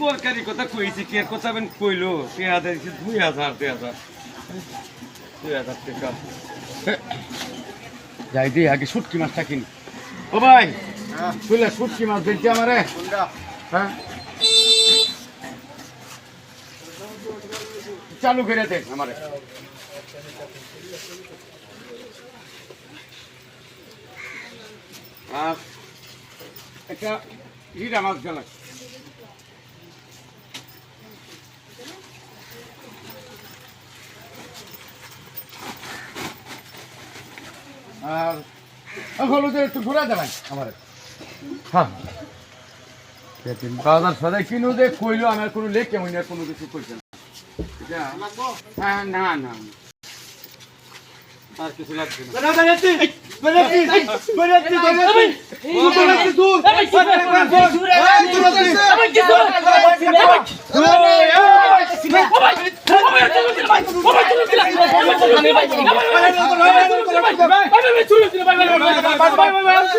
তরকারি কথা কইছি কে কথা বেন কইলো? সে হাজার দুই হাজার দুই হাজার। দুই হাজার টাকা। যাই দিই আগে শুটকি মাছটা কিনি। ও ভাই তুইলে শুটকি মাছ দিচ্ছি আমারে? হ্যাঁ? চালু করে দে আমারে। একটা হিরা মাছ গেলাস আর হলুদের একটু ঘুরা দেবেন আমার হ্যাঁ বাজার সদাই কিনু যে কইলো আমার কোনো লেখ কেমন আর কোনো কিছু কইছে না হ্যাঁ না না আর কিছু লাগবে না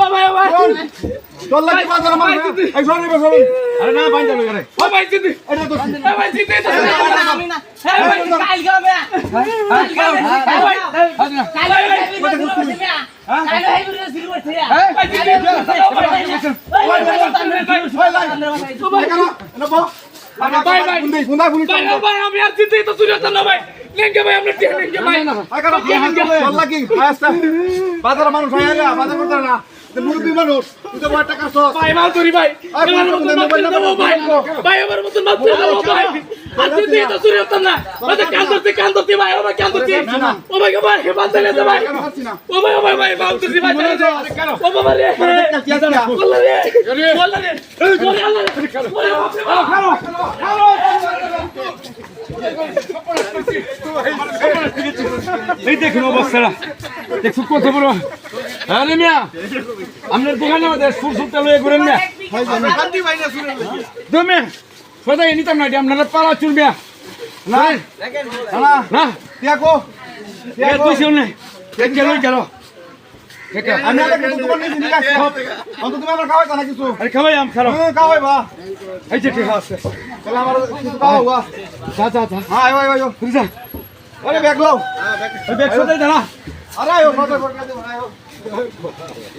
ও ভাই ও ভাই তোর লাগি পাঁচ আমার এই সরে বে সরে আরে না পাঁচ লাগি রে ও ভাই জিতি এটা তো জিতি ও ভাই জিতি তো আমি না হ্যাঁ ভাই কাল গো মে কাল গো কাল ভাই কাল ভাই আমি আর জিতি তো সুযোগ না ভাই লেঙ্গে ভাই আমরা টিয়া লেঙ্গে ভাই আগা ভাই লাগি ফাস্ট বাজার মানুষ আয়া বাজার করতে না মুরব্বী মানুষ তুই তো বড় টাকা সস ভাই মাল চুরি ভাই। আমার মতন মাত্র দেবো ভাই। ভাই আমার ভাই। চুরি না। মানে কান ধরতে কান ধরতে ভাই আমার কান ধরতে ও ভাই ও ভাই ভাই। ও ভাই ও ভাই ভাই ভাই চলে ও বাবা রে। বল রে। বল রে। বল রে। রে দেখুন অবস্থাটা দেখুন কত বড় হ্যাঁ, আরে মিয়া আপনার দোকানে আমাদের সুর সুরটা লয়ে ঘুরেন মিয়া তুমি সদাই নিতাম না আপনারা পালা চুল মিয়া। না না দেখো দেখো শুন না দেখে লই চলো আমি আর কিছু তোমার নিয়ে নিয়ে আসছি অন্তত তুমি আমার খাওয়াই না কিছু? আরে খাওয়াই আম খাও হ্যাঁ খাওয়াই বা। এই যে ঠিক আছে চলো আমার কিছু খাওয়া হওয়া যা যা যা। হ্যাঁ ハハハハ!